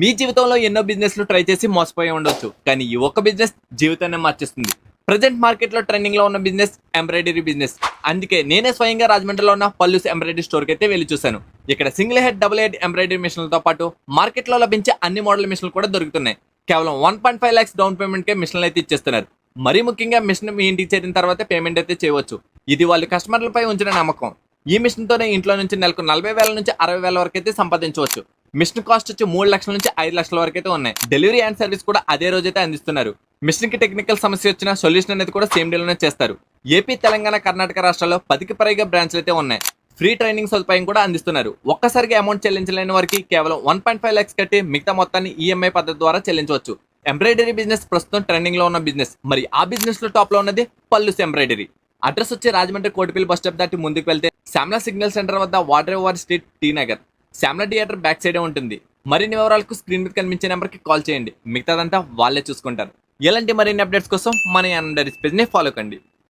మీ జీవితంలో ఎన్నో బిజినెస్లు ట్రై చేసి మోసపోయి ఉండొచ్చు కానీ ఈ ఒక్క బిజినెస్ జీవితాన్ని మార్చేస్తుంది. ప్రజెంట్ మార్కెట్లో ట్రెండింగ్లో ఉన్న బిజినెస్ ఎంబ్రాయిడరీ బిజినెస్. అందుకే నేనే స్వయంగా రాజమండ్రిలో ఉన్న పల్లూస్ ఎంబ్రాయిడరీ స్టోర్కి అయితే వెళ్ళి చూశాను. ఇక్కడ single head double head embroidery మిషన్లతో పాటు మార్కెట్లో లభించే అన్ని మోడల్ మిషన్లు కూడా దొరుకుతున్నాయి. కేవలం one point five lakhs down పేమెంట్కే మిషన్లు అయితే ఇచ్చేస్తున్నారు. మరీ ముఖ్యంగా మిషన్ మీ ఇంటికి చేరిన తర్వాత పేమెంట్ అయితే చేయవచ్చు. ఇది వాళ్ళు కస్టమర్లపై ఉంచిన నమ్మకం. ఈ మిషన్ తోనే ఇంట్లో నుంచి నెలకు నలభై వేల నుంచి అరవై వేల వరకు అయితే సంపాదించవచ్చు. మిషన్ కాస్ట్ వచ్చి మూడు లక్షల నుంచి ఐదు లక్షల వరకు అయితే ఉన్నాయి. డెలివరీ అండ్ సర్వీస్ కూడా అదే రోజైతే అందిస్తున్నారు. మిషన్కి టెక్నికల్ సమస్య వచ్చిన సొల్యూషన్ అనేది కూడా సేమ్ డేలోనే చేస్తారు. ఏపీ తెలంగాణ కర్ణాటక రాష్ట్రాల్లో పదికి పైగా బ్రాంచ్లు అయితే ఉన్నాయి. ఫ్రీ ట్రైనింగ్ సదుపాయం కూడా అందిస్తున్నారు. ఒక్కసారిగా అమౌంట్ చెల్లించలేని వారికి కేవలం వన్ పాయింట్ ఫైవ్ ల్యాక్స్ కట్టి మిగతా మొత్తాన్ని ఈఎంఐ పద్ధతి ద్వారా చెల్లించవచ్చు. ఎంబ్రాయిడరీ బిజినెస్ ప్రస్తుతం ట్రెండింగ్లో ఉన్న బిజినెస్ మరి ఆ బిజినెస్లో టాప్లో ఉన్నది పల్లుస్ ఎంబ్రాయిడరీ అడ్రస్ వచ్చి రాజమండ్రి కోటిపల్లి బస్ స్టాప్ దాటి ముందుకు వెళ్తే శామ్లా సిగ్నల్ సెంటర్ వద్ద water over street T Nagar. Shyamla theatre back సైడే ఉంటుంది. మరిన్ని వివరాలకు స్క్రీన్ మీద కనిపించే నెంబర్కి కాల్ చేయండి. మిగతాదంతా వాళ్ళే చూసుకుంటారు. ఇలాంటి మరిన్ని అప్డేట్స్ కోసం మన అందరి పేజ్ని ఫాలో కండి.